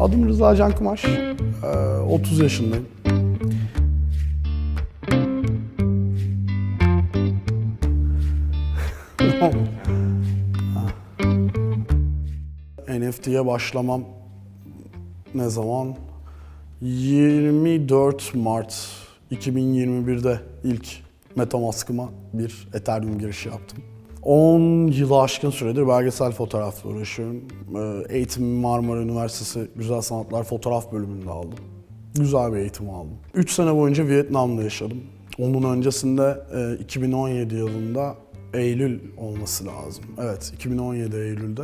Adım Rıza Can Kumaş. Ee, 30 yaşındayım. NFT'ye başlamam ne zaman? 24 Mart 2021'de ilk Metamask'ıma bir Ethereum girişi yaptım. 10 yılı aşkın süredir belgesel fotoğrafla uğraşıyorum. Ee, Eğitim Marmara Üniversitesi Güzel Sanatlar Fotoğraf bölümünde aldım. Güzel bir eğitim aldım. 3 sene boyunca Vietnam'da yaşadım. Onun öncesinde e, 2017 yılında Eylül olması lazım. Evet, 2017 Eylül'de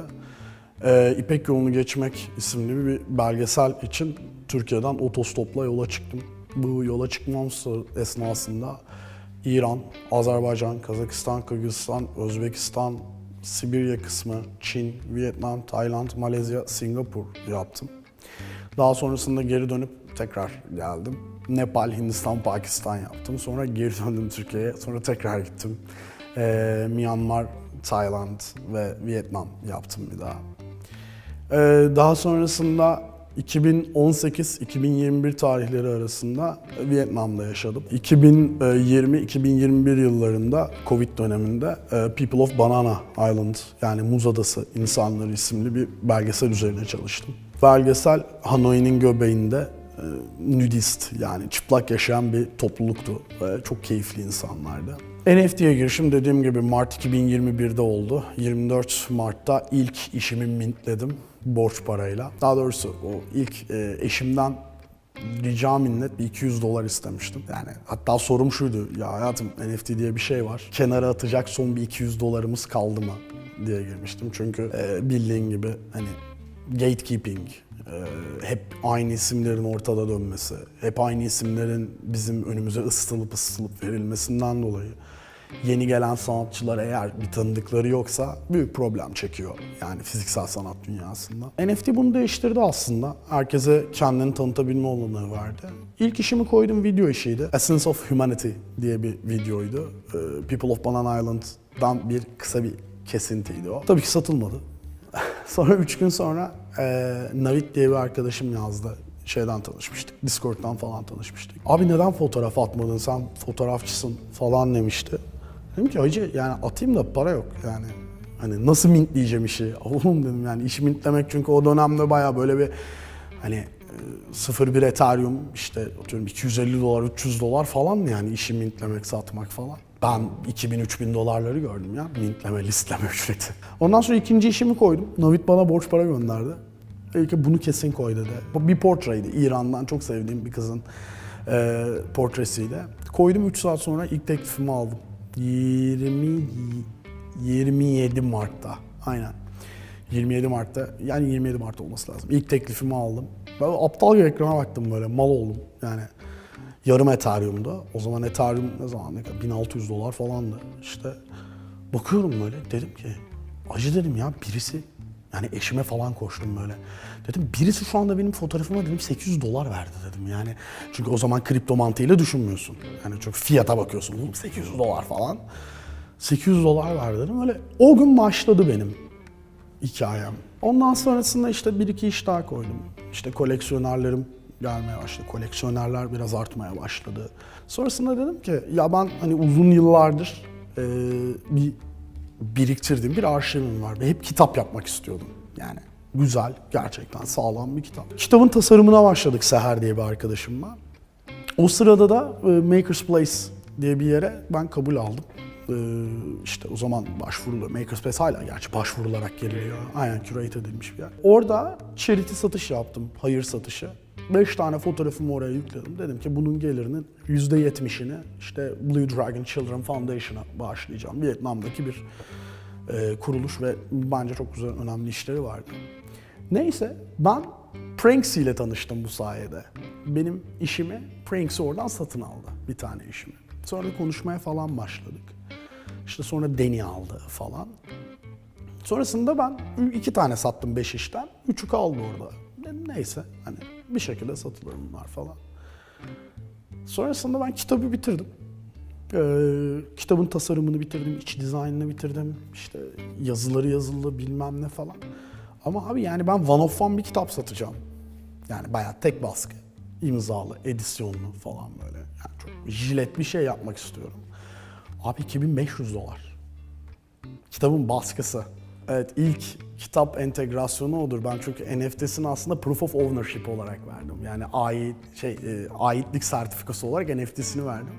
e, İpek Yolu'nu Geçmek isimli bir belgesel için Türkiye'den otostopla yola çıktım. Bu yola çıkmam sı- esnasında İran, Azerbaycan, Kazakistan, Kırgızistan, Özbekistan, Sibirya kısmı, Çin, Vietnam, Tayland, Malezya, Singapur yaptım. Daha sonrasında geri dönüp tekrar geldim. Nepal, Hindistan, Pakistan yaptım. Sonra geri döndüm Türkiye'ye. Sonra tekrar gittim. Ee, Myanmar, Tayland ve Vietnam yaptım bir daha. Ee, daha sonrasında 2018-2021 tarihleri arasında Vietnam'da yaşadım. 2020-2021 yıllarında Covid döneminde e, People of Banana Island yani Muz Adası İnsanları isimli bir belgesel üzerine çalıştım. Belgesel Hanoi'nin göbeğinde e, nudist yani çıplak yaşayan bir topluluktu. çok keyifli insanlardı. NFT'ye girişim dediğim gibi Mart 2021'de oldu. 24 Mart'ta ilk işimi mintledim borç parayla. Daha doğrusu o ilk e, eşimden rica minnet bir 200 dolar istemiştim. Yani hatta sorum şuydu. Ya hayatım NFT diye bir şey var. Kenara atacak son bir 200 dolarımız kaldı mı diye girmiştim. Çünkü e, bildiğin gibi hani gatekeeping, e, hep aynı isimlerin ortada dönmesi, hep aynı isimlerin bizim önümüze ısıtılıp ısıtılıp verilmesinden dolayı yeni gelen sanatçılar eğer bir tanıdıkları yoksa büyük problem çekiyor yani fiziksel sanat dünyasında. NFT bunu değiştirdi aslında. Herkese kendini tanıtabilme olanağı verdi. İlk işimi koydum video işiydi. Essence of Humanity diye bir videoydu. Ee, People of Banana Island'dan bir kısa bir kesintiydi o. Tabii ki satılmadı. sonra üç gün sonra e, Navit diye bir arkadaşım yazdı. Şeyden tanışmıştık, Discord'dan falan tanışmıştık. Abi neden fotoğraf atmadın sen fotoğrafçısın falan demişti. Dedim ki hacı yani atayım da para yok yani. Hani nasıl mintleyeceğim işi? Oğlum dedim yani işi mintlemek çünkü o dönemde baya böyle bir hani e, 01 Ethereum işte atıyorum 250 dolar 300 dolar falan yani işi mintlemek satmak falan. Ben 2000-3000 dolarları gördüm ya mintleme listleme ücreti. Ondan sonra ikinci işimi koydum. Novit bana borç para gönderdi. Dedi ki bunu kesin koy dedi. Bu bir portreydi. İran'dan çok sevdiğim bir kızın e, portresiydi. Koydum 3 saat sonra ilk teklifimi aldım. 20 27 Mart'ta. Aynen. 27 Mart'ta yani 27 Mart olması lazım. İlk teklifimi aldım. Ben aptal gibi ekrana baktım böyle mal oldum. Yani yarım Ethereum'da. O zaman Ethereum ne zaman ne kadar 1600 dolar falandı. İşte bakıyorum böyle dedim ki acı dedim ya birisi yani eşime falan koştum böyle. Dedim birisi şu anda benim fotoğrafıma dedim 800 dolar verdi dedim yani. Çünkü o zaman kripto mantığıyla düşünmüyorsun. Yani çok fiyata bakıyorsun. Oğlum 800 dolar falan. 800 dolar verdi dedim. Öyle o gün başladı benim hikayem. Ondan sonrasında işte bir iki iş daha koydum. İşte koleksiyonerlerim gelmeye başladı. Koleksiyonerler biraz artmaya başladı. Sonrasında dedim ki ya ben hani uzun yıllardır e, bir biriktirdiğim bir arşivim var ve hep kitap yapmak istiyordum. Yani güzel, gerçekten sağlam bir kitap. Kitabın tasarımına başladık Seher diye bir arkadaşımla. O sırada da e, Maker's Place diye bir yere ben kabul aldım. E, işte o zaman başvurulu, Maker's Place hala gerçi başvurularak geliliyor. Aynen curate edilmiş bir yer. Orada charity satış yaptım, hayır satışı. 5 tane fotoğrafımı oraya yükledim. Dedim ki bunun gelirinin %70'ini işte Blue Dragon Children Foundation'a bağışlayacağım. Vietnam'daki bir e, kuruluş ve bence çok güzel, önemli işleri vardı. Neyse ben Pranksy ile tanıştım bu sayede. Benim işimi Pranksy oradan satın aldı. Bir tane işimi. Sonra konuşmaya falan başladık. İşte sonra Deni aldı falan. Sonrasında ben iki tane sattım beş işten. Üçü kaldı orada. Neyse hani bir şekilde satılır bunlar falan. Sonrasında ben kitabı bitirdim. Ee, kitabın tasarımını bitirdim, iç dizaynını bitirdim. İşte yazıları yazılı bilmem ne falan. Ama abi yani ben one of one bir kitap satacağım. Yani bayağı tek baskı, imzalı, edisyonlu falan böyle. Yani çok jilet bir şey yapmak istiyorum. Abi 2500 dolar. Kitabın baskısı. Evet ilk kitap entegrasyonu odur. Ben çünkü NFT'sini aslında proof of ownership olarak verdim. Yani ait şey e, aitlik sertifikası olarak NFT'sini verdim.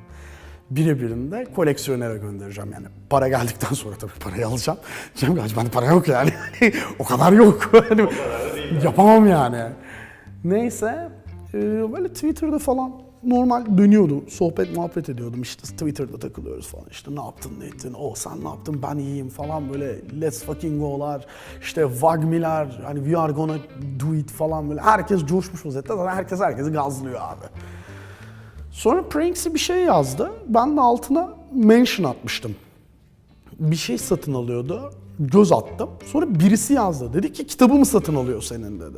Birebirini de koleksiyonere göndereceğim yani. Para geldikten sonra tabii parayı alacağım. Cem Gaç bende para yok yani. o kadar yok. Hani yapamam yani. Neyse e, böyle Twitter'da falan normal dönüyordu. Sohbet muhabbet ediyordum işte Twitter'da takılıyoruz falan işte ne yaptın ne ettin o sen ne yaptın ben iyiyim falan böyle let's fucking go'lar işte Vagmiler hani we are gonna do it falan böyle herkes coşmuş vaziyette zaten herkes herkesi gazlıyor abi. Sonra Pranksy bir şey yazdı. Ben de altına mention atmıştım. Bir şey satın alıyordu. Göz attım. Sonra birisi yazdı. Dedi ki kitabımı satın alıyor senin dedi.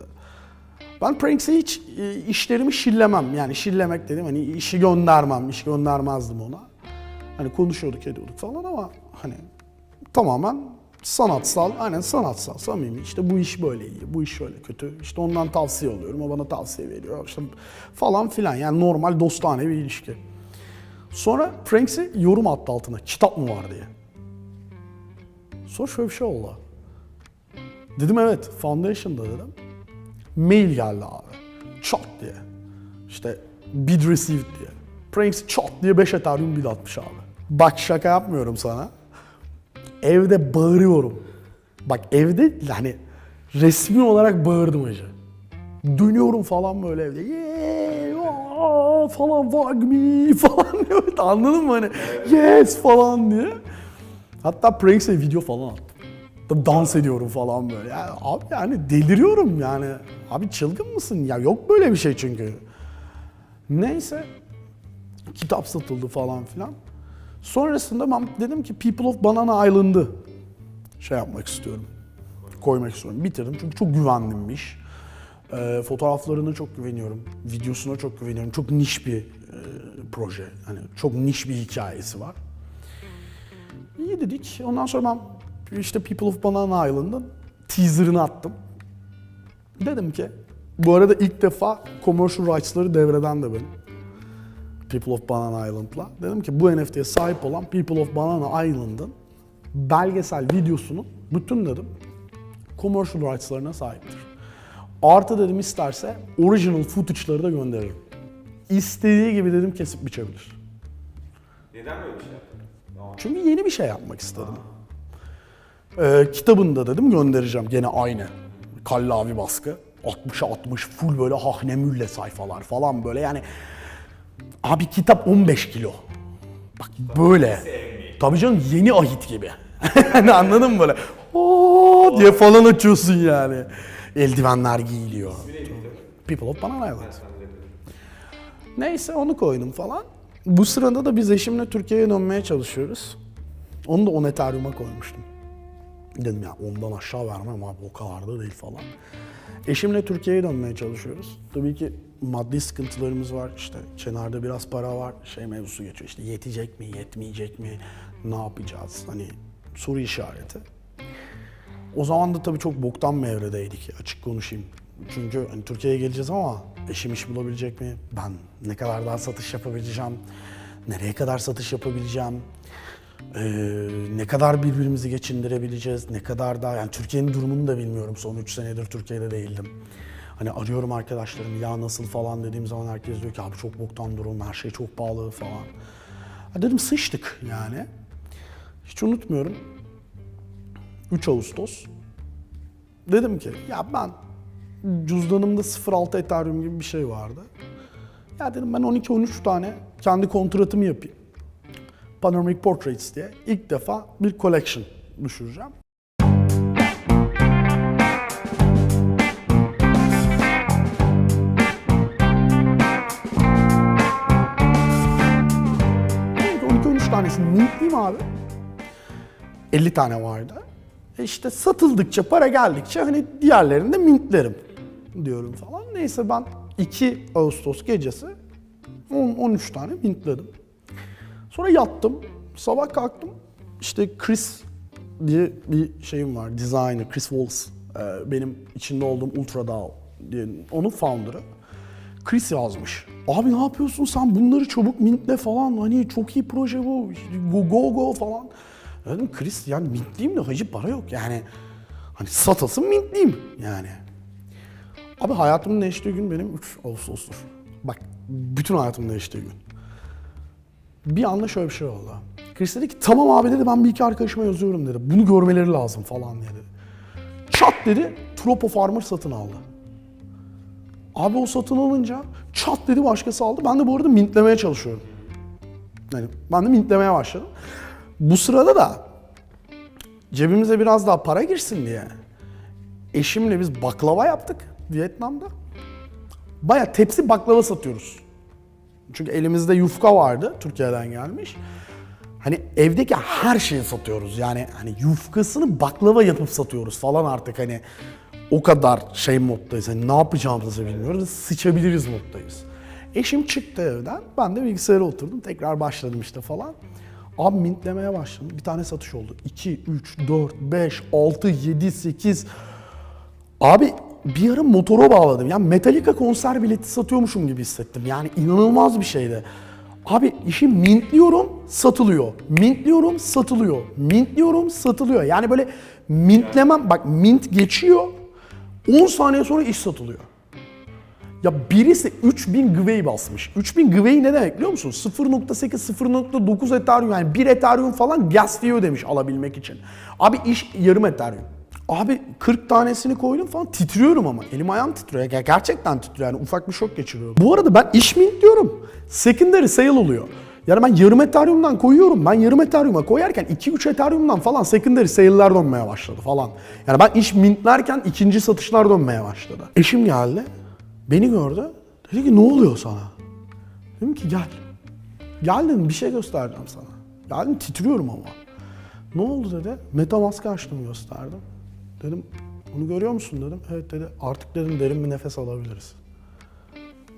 Ben Pranksy'e hiç e, işlerimi şillemem. Yani şillemek dedim hani işi göndermem, iş göndermezdim ona. Hani konuşuyorduk ediyorduk falan ama hani tamamen sanatsal, aynen sanatsal, samimi. İşte bu iş böyle iyi, bu iş şöyle kötü. İşte ondan tavsiye alıyorum, o bana tavsiye veriyor. İşte falan filan yani normal dostane bir ilişki. Sonra Franksy yorum attı altına, kitap mı var diye. Sonra şöyle bir şey oldu. Dedim evet, Foundation'da dedim. Mail geldi abi. Çat diye. İşte bid received diye. Pranks çat diye 5 Ethereum bid atmış abi. Bak şaka yapmıyorum sana. Evde bağırıyorum. Bak evde hani resmi olarak bağırdım hacı. Dönüyorum falan böyle evde. Yeah, falan fuck me falan diyor. Anladın mı hani? Yes falan diye. Hatta Pranks'e video falan attım. Tabii dans ediyorum falan böyle. Yani abi yani deliriyorum yani. Abi çılgın mısın? Ya yok böyle bir şey çünkü. Neyse. Kitap satıldı falan filan. Sonrasında ben dedim ki People of Banana Island'ı şey yapmak istiyorum. Koymak istiyorum. Bitirdim çünkü çok güvendim. Ee, fotoğraflarına çok güveniyorum. Videosuna çok güveniyorum. Çok niş bir e, proje. Hani çok niş bir hikayesi var. İyi dedik. Ondan sonra ben işte People of Banana Island'ın teaser'ını attım. Dedim ki, bu arada ilk defa commercial rights'ları devreden de benim. People of Banana Island'la. Dedim ki bu NFT'ye sahip olan People of Banana Island'ın belgesel videosunun bütün dedim commercial rights'larına sahiptir. Artı dedim isterse original footage'ları da gönderirim. İstediği gibi dedim kesip biçebilir. Neden böyle bir şey yaptın? Çünkü yeni bir şey yapmak istedim. Ee, kitabını da dedim göndereceğim gene aynı. Kallavi baskı. 60'a 60 full böyle hahnemülle sayfalar falan böyle yani. Abi kitap 15 kilo. Bak böyle. Tabii canım yeni ahit gibi. hani anladın mı böyle? Oo diye falan açıyorsun yani. Eldivenler giyiliyor. People of Banana Island. Neyse onu koydum falan. Bu sırada da biz eşimle Türkiye'ye dönmeye çalışıyoruz. Onu da 10 Ethereum'a koymuştum. Dedim ya ondan aşağı vermem abi o kadar da değil falan. Eşimle Türkiye'ye dönmeye çalışıyoruz. Tabii ki maddi sıkıntılarımız var. İşte kenarda biraz para var. Şey mevzusu geçiyor. İşte yetecek mi, yetmeyecek mi, ne yapacağız? Hani soru işareti. O zaman da tabii çok boktan bir evredeydik açık konuşayım. Çünkü hani Türkiye'ye geleceğiz ama eşim iş bulabilecek mi? Ben ne kadar daha satış yapabileceğim? Nereye kadar satış yapabileceğim? Ee, ne kadar birbirimizi geçindirebileceğiz? Ne kadar daha yani Türkiye'nin durumunu da bilmiyorum. Son 3 senedir Türkiye'de değildim. Hani arıyorum arkadaşlarım ya nasıl falan dediğim zaman herkes diyor ki abi çok boktan durum, her şey çok pahalı falan. Ha dedim sıçtık yani. Hiç unutmuyorum. 3 Ağustos. Dedim ki ya ben cüzdanımda 0.6 Ethereum gibi bir şey vardı. Ya dedim ben 12-13 tane kendi kontratımı yapayım. Panoramic Portraits diye ilk defa bir collection düşüreceğim. Dedim ki 12-13 tanesini mintleyeyim abi. 50 tane vardı. E işte satıldıkça, para geldikçe hani diğerlerini de mintlerim diyorum falan. Neyse ben 2 Ağustos gecesi 10, 13 tane mintledim. Sonra yattım. Sabah kalktım. İşte Chris diye bir şeyim var. Designer Chris Wallace. Ee, benim içinde olduğum Ultra DAO diye onun founder'ı. Chris yazmış. Abi ne yapıyorsun sen bunları çabuk mintle falan hani çok iyi proje bu go go go falan. Dedim Chris yani mintleyeyim de hacı para yok yani. Hani satasın mintleyeyim yani. Abi hayatımın değiştiği gün benim 3 Ağustos'tur. Bak bütün hayatımın değiştiği gün. Bir anda şöyle bir şey oldu. Chris dedi ki tamam abi dedi ben bir iki arkadaşıma yazıyorum dedi. Bunu görmeleri lazım falan dedi. Çat dedi Trop of Armor satın aldı. Abi o satın alınca çat dedi başkası aldı. Ben de bu arada mintlemeye çalışıyorum. Yani ben de mintlemeye başladım. Bu sırada da cebimize biraz daha para girsin diye eşimle biz baklava yaptık Vietnam'da. Baya tepsi baklava satıyoruz. Çünkü elimizde yufka vardı Türkiye'den gelmiş. Hani evdeki her şeyi satıyoruz. Yani hani yufkasını baklava yapıp satıyoruz falan artık hani o kadar şey moddayız. Hani ne yapacağımızı bilmiyoruz. Sıçabiliriz moddayız. Eşim çıktı evden. Ben de bilgisayara oturdum. Tekrar başladım işte falan. Abi mintlemeye başladım. Bir tane satış oldu. 2, 3, 4, 5, 6, 7, 8. Abi bir ara motora bağladım. Yani Metallica konser bileti satıyormuşum gibi hissettim. Yani inanılmaz bir şeydi. Abi işi mintliyorum, satılıyor. Mintliyorum, satılıyor. Mintliyorum, satılıyor. Yani böyle mintlemem, bak mint geçiyor. 10 saniye sonra iş satılıyor. Ya birisi 3000 Gwei basmış. 3000 Gwei ne demek biliyor musun? 0.8, 0.9 Ethereum yani 1 Ethereum falan gas fee ödemiş alabilmek için. Abi iş yarım Ethereum. Abi 40 tanesini koydum falan titriyorum ama. Elim ayağım titriyor. Ya gerçekten titriyor yani ufak bir şok geçiriyorum. Bu arada ben iş mint diyorum. Secondary sale oluyor. Yani ben yarım Ethereum'dan koyuyorum. Ben yarım Ethereum'a koyarken 2-3 Ethereum'dan falan secondary sale'ler dönmeye başladı falan. Yani ben iş mintlerken ikinci satışlar dönmeye başladı. Eşim geldi. Beni gördü. Dedi ki ne oluyor sana? Dedim ki gel. Gel bir şey göstereceğim sana. Geldim titriyorum ama. Ne oldu dedi. Metamask açtım gösterdim. Dedim bunu görüyor musun dedim. Evet dedi. Artık dedim derin bir nefes alabiliriz.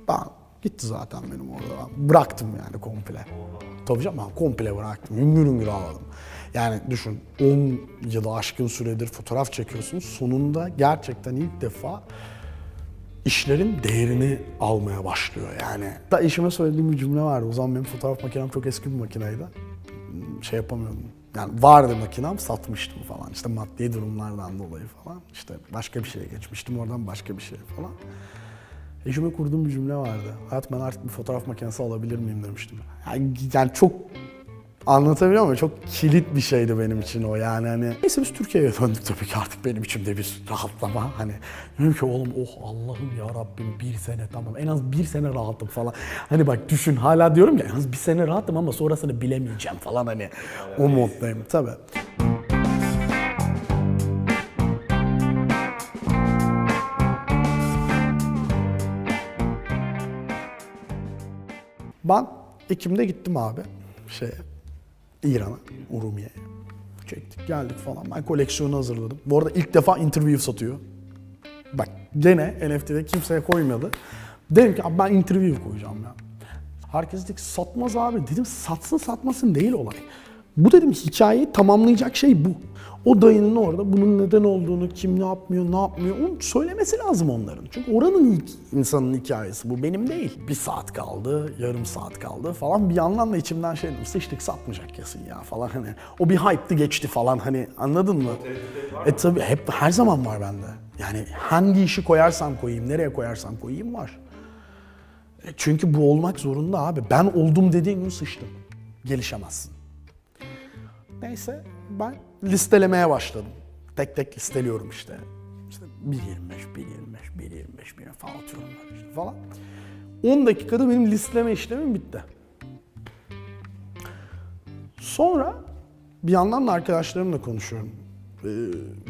Ben gitti zaten benim orada. Bıraktım yani komple. Tabii canım ben komple bıraktım. Hüngür hüngür ağladım. Yani düşün 10 yılı aşkın süredir fotoğraf çekiyorsun. Sonunda gerçekten ilk defa işlerin değerini almaya başlıyor yani. Da eşime söylediğim bir cümle vardı. O zaman benim fotoğraf makinem çok eski bir makineydi. Şey yapamıyordum. Yani vardı makinem satmıştım falan. İşte maddi durumlardan dolayı falan. İşte başka bir şeye geçmiştim oradan başka bir şeye falan. Eşime kurduğum bir cümle vardı. Hayat ben artık bir fotoğraf makinesi alabilir miyim demiştim. Yani, yani çok anlatabiliyor muyum? Çok kilit bir şeydi benim için o yani hani. Neyse biz Türkiye'ye döndük tabii ki artık benim içimde bir rahatlama. Hani dedim ki oğlum oh Allah'ım ya Rabbim bir sene tamam en az bir sene rahatım falan. Hani bak düşün hala diyorum ya en az bir sene rahatım ama sonrasını bilemeyeceğim falan hani o moddayım tabii. Ben Ekim'de gittim abi şeye İran'a, Urumiye'ye. Çektik geldik falan. Ben koleksiyonu hazırladım. Bu arada ilk defa interview satıyor. Bak gene NFT'de kimseye koymadı. Dedim ki ben interview koyacağım ya. Herkes dedi ki satmaz abi. Dedim satsın satmasın değil olay. Bu dedim hikayeyi tamamlayacak şey bu. O dayının orada bunun neden olduğunu, kim ne yapmıyor, ne yapmıyor onu söylemesi lazım onların. Çünkü oranın ilk insanın hikayesi bu benim değil. Bir saat kaldı, yarım saat kaldı falan bir yandan da içimden şey dedim sıçtık satmayacak kesin ya falan hani. O bir hype'tı geçti falan hani anladın mı? E tabi hep her zaman var bende. Yani hangi işi koyarsam koyayım, nereye koyarsam koyayım var. E çünkü bu olmak zorunda abi. Ben oldum dediğin gün sıçtım. Gelişemezsin. Neyse ben listelemeye başladım. Tek tek listeliyorum işte. İşte 1.25, 1.25, 1.25, 1 falan atıyorum işte falan. 10 dakikada benim listeleme işlemim bitti. Sonra bir yandan da arkadaşlarımla konuşuyorum. Ee,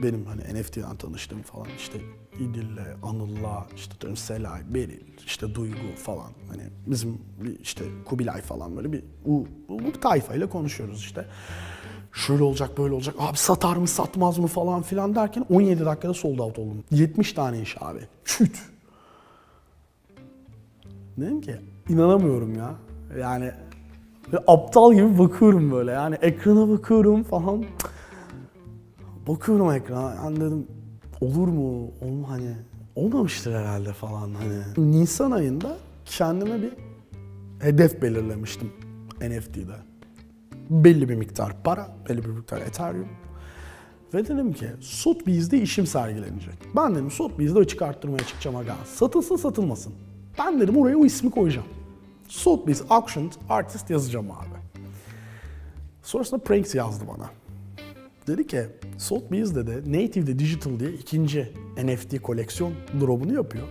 benim hani NFT'den tanıştığım falan işte İdil'le, Anıl'la, işte diyorum Selay, Beril, işte Duygu falan. Hani bizim bir işte Kubilay falan böyle bir bu, bu, bu tayfayla konuşuyoruz işte. Şöyle olacak, böyle olacak. Abi satar mı, satmaz mı falan filan derken 17 dakikada sold out oldum. 70 tane iş abi. Çüt. Dedim ki inanamıyorum ya. Yani aptal gibi bakıyorum böyle yani ekrana bakıyorum falan. Bakıyorum ekrana yani dedim olur mu? Olma hani olmamıştır herhalde falan hani. Nisan ayında kendime bir hedef belirlemiştim NFT'de. Belli bir miktar para, belli bir miktar Ethereum. Ve dedim ki Sotheby's'de işim sergilenecek. Ben dedim Sotheby's'de açık arttırmaya çıkacağım aga. Satılsın satılmasın. Ben dedim oraya o ismi koyacağım. Sotheby's Auctioned Artist yazacağım abi. Sonrasında Pranks yazdı bana. Dedi ki Sotheby's dedi Native'de Digital diye ikinci NFT koleksiyon drop'unu yapıyor.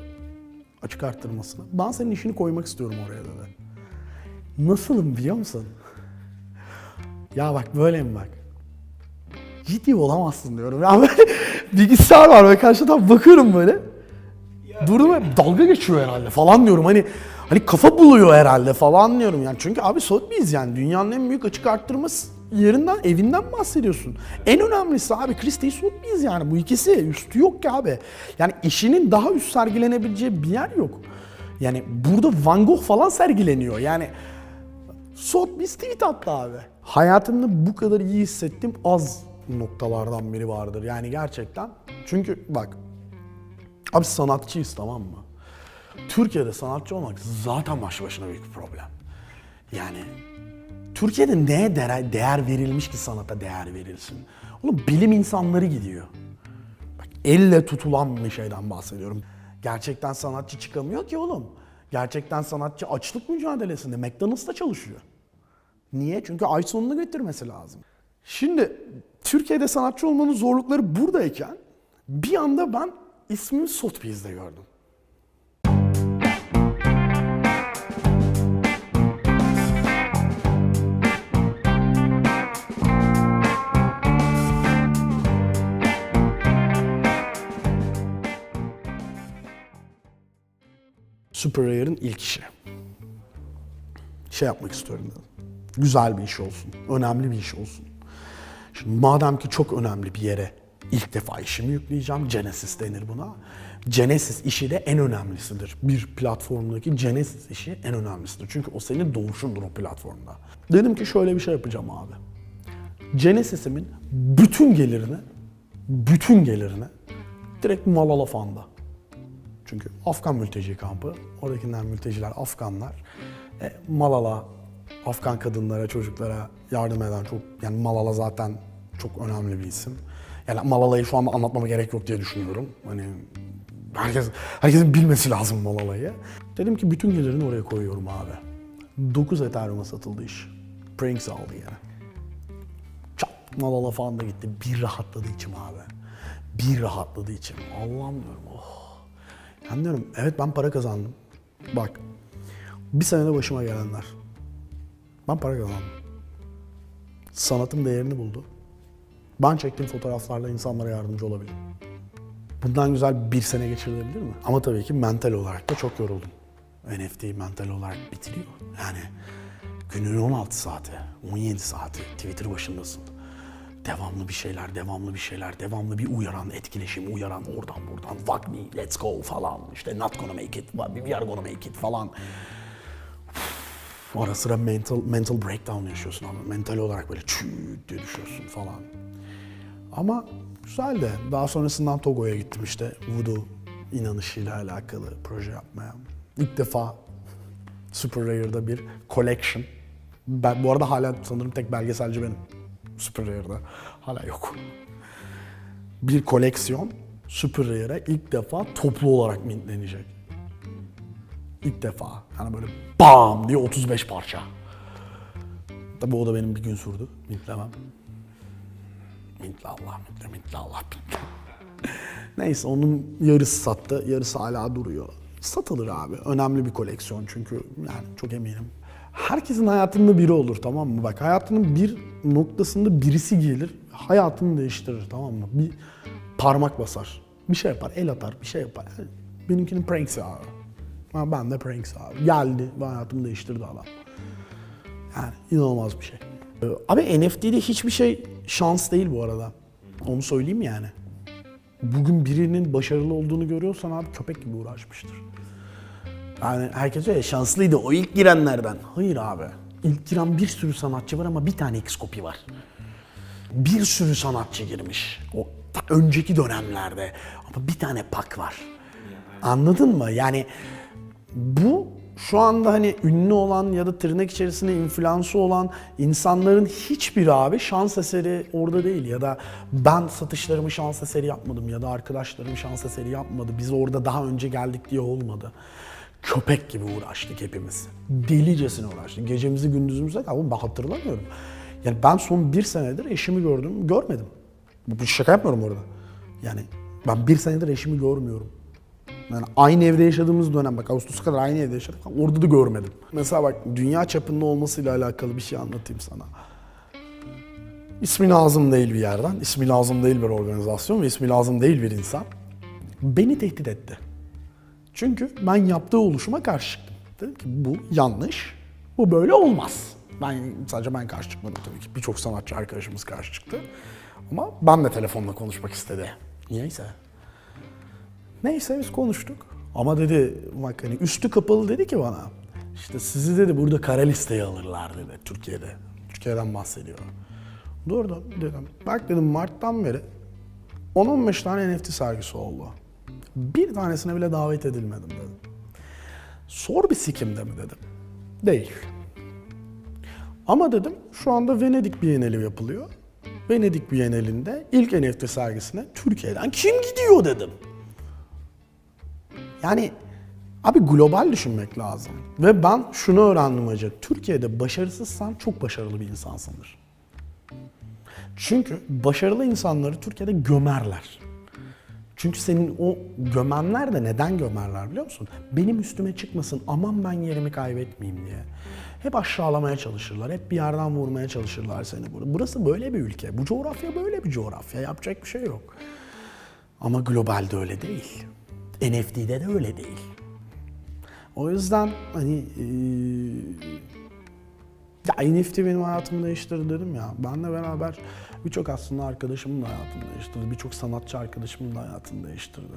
Açık arttırmasını. Ben senin işini koymak istiyorum oraya dedi. Nasılım biliyor musun? Ya bak böyleyim bak. Ciddi olamazsın diyorum. Ya böyle bilgisayar var ve karşıdan bakıyorum böyle. Durdum dalga geçiyor herhalde falan diyorum. Hani hani kafa buluyor herhalde falan diyorum yani. Çünkü abi Sotheby's yani dünyanın en büyük açık arttırması yerinden, evinden bahsediyorsun. En önemlisi abi Christie Sotheby's yani bu ikisi üstü yok ki abi. Yani işinin daha üst sergilenebileceği bir yer yok. Yani burada Van Gogh falan sergileniyor. Yani Sotheby's tweet attı abi. Hayatımda bu kadar iyi hissettiğim az noktalardan biri vardır. Yani gerçekten. Çünkü bak Abi sanatçıyız tamam mı? Türkiye'de sanatçı olmak zaten başlı başına büyük bir problem. Yani Türkiye'de neye değer, değer verilmiş ki sanata değer verilsin? Oğlum bilim insanları gidiyor. Bak elle tutulan bir şeyden bahsediyorum. Gerçekten sanatçı çıkamıyor ki oğlum. Gerçekten sanatçı açlık mücadelesinde McDonald's'ta çalışıyor. Niye? Çünkü ay sonunu getirmesi lazım. Şimdi Türkiye'de sanatçı olmanın zorlukları buradayken bir anda ben ismimi Sotheby's'de gördüm. Super Rare'ın ilk işi. Şey yapmak istiyorum dedim. Güzel bir iş olsun, önemli bir iş olsun. Şimdi madem ki çok önemli bir yere ilk defa işimi yükleyeceğim. Genesis denir buna. Genesis işi de en önemlisidir. Bir platformdaki Genesis işi en önemlisidir. Çünkü o senin doğuşundur o platformda. Dedim ki şöyle bir şey yapacağım abi. Genesis'imin bütün gelirini, bütün gelirini direkt Malala Fund'a. Çünkü Afgan mülteci kampı, oradakiler mülteciler Afganlar. E, Malala, Afgan kadınlara, çocuklara yardım eden çok, yani Malala zaten çok önemli bir isim. Yani Malala'yı şu anda anlatmama gerek yok diye düşünüyorum. Hani herkes, herkesin bilmesi lazım Malala'yı. Dedim ki bütün gelirini oraya koyuyorum abi. 9 Ethereum'a satıldı iş. Pranks aldı yani. Çat Malala falan da gitti. Bir rahatladı içim abi. Bir rahatladı içim. Allah'ım diyorum oh. Yani diyorum evet ben para kazandım. Bak bir senede başıma gelenler. Ben para kazandım. Sanatım değerini buldu. Ben çektiğim fotoğraflarla insanlara yardımcı olabilirim. Bundan güzel bir sene geçirilebilir mi? Ama tabii ki mental olarak da çok yoruldum. NFT mental olarak bitiriyor. Yani günün 16 saati, 17 saati Twitter başındasın. Devamlı bir şeyler, devamlı bir şeyler, devamlı bir uyaran, etkileşim, uyaran oradan buradan, fuck me, let's go falan. İşte not gonna make it, we are gonna make it falan. Ara sıra mental, mental breakdown yaşıyorsun ama mental olarak böyle çüt diye düşüyorsun falan. Ama güzel de daha sonrasından Togo'ya gittim işte voodoo inanışıyla alakalı proje yapmaya. İlk defa Super Rare'da bir collection. Ben, bu arada hala sanırım tek belgeselci benim. Super Rare'da. Hala yok. Bir koleksiyon Super Rare'e ilk defa toplu olarak mintlenecek. İlk defa. Yani böyle bam diye 35 parça. Tabii o da benim bir gün sürdü. Mintlemem. Mintle Allah, mintle, mintle Allah, mintle. Neyse onun yarısı sattı, yarısı hala duruyor. Satılır abi. Önemli bir koleksiyon çünkü yani çok eminim. Herkesin hayatında biri olur tamam mı? Bak hayatının bir noktasında birisi gelir, hayatını değiştirir tamam mı? Bir parmak basar, bir şey yapar, el atar, bir şey yapar. Yani benimkinin pranks abi. Ha, ben de pranks abi. Geldi ve hayatımı değiştirdi adam. Yani inanılmaz bir şey. Ee, Abi NFT'de hiçbir şey şans değil bu arada. Onu söyleyeyim yani. Bugün birinin başarılı olduğunu görüyorsan abi köpek gibi uğraşmıştır. Yani herkes öyle şanslıydı o ilk girenlerden. Hayır abi. İlk giren bir sürü sanatçı var ama bir tane X-Copy var. Bir sürü sanatçı girmiş. O önceki dönemlerde. Ama bir tane pak var. Anladın mı? Yani bu şu anda hani ünlü olan ya da tırnak içerisinde influensı olan insanların hiçbir abi şans eseri orada değil ya da ben satışlarımı şans eseri yapmadım ya da arkadaşlarım şans eseri yapmadı. Biz orada daha önce geldik diye olmadı. Köpek gibi uğraştık hepimiz. Delicesine uğraştık. Gecemizi gündüzümüze ama ben hatırlamıyorum. Yani ben son bir senedir eşimi gördüm, görmedim. Bu şaka yapmıyorum orada. Yani ben bir senedir eşimi görmüyorum. Yani aynı evde yaşadığımız dönem bak Ağustos'a kadar aynı evde yaşadık. Orada da görmedim. Mesela bak dünya çapında olmasıyla alakalı bir şey anlatayım sana. İsmi lazım değil bir yerden, ismi lazım değil bir organizasyon ve ismi lazım değil bir insan. Beni tehdit etti. Çünkü ben yaptığı oluşuma karşı çıktım. Dedim ki bu yanlış, bu böyle olmaz. Ben sadece ben karşı çıkmadım tabii ki. Birçok sanatçı arkadaşımız karşı çıktı. Ama ben de telefonla konuşmak istedi. Niyeyse. Neyse biz konuştuk. Ama dedi bak hani üstü kapalı dedi ki bana. İşte sizi dedi burada kara listeye alırlar dedi Türkiye'de. Türkiye'den bahsediyor. Durdum dedim. Bak dedim Mart'tan beri 10-15 tane NFT sergisi oldu. Bir tanesine bile davet edilmedim dedim. Sor bir sikimde mi dedim. Değil. Ama dedim şu anda Venedik Bienali yapılıyor. Venedik Bienalinde ilk NFT sergisine Türkiye'den kim gidiyor dedim. Yani abi global düşünmek lazım. Ve ben şunu öğrendim hacı. Türkiye'de başarısızsan çok başarılı bir insansındır. Çünkü başarılı insanları Türkiye'de gömerler. Çünkü senin o gömenler de neden gömerler biliyor musun? Benim üstüme çıkmasın, aman ben yerimi kaybetmeyeyim diye. Hep aşağılamaya çalışırlar, hep bir yerden vurmaya çalışırlar seni. Burası böyle bir ülke, bu coğrafya böyle bir coğrafya, yapacak bir şey yok. Ama globalde öyle değil. NFT'de de öyle değil. O yüzden hani eee, ya NFT benim hayatımı değiştirdi dedim ya. Benle beraber birçok aslında arkadaşımın da hayatını değiştirdi. Birçok sanatçı arkadaşımın da hayatını değiştirdi.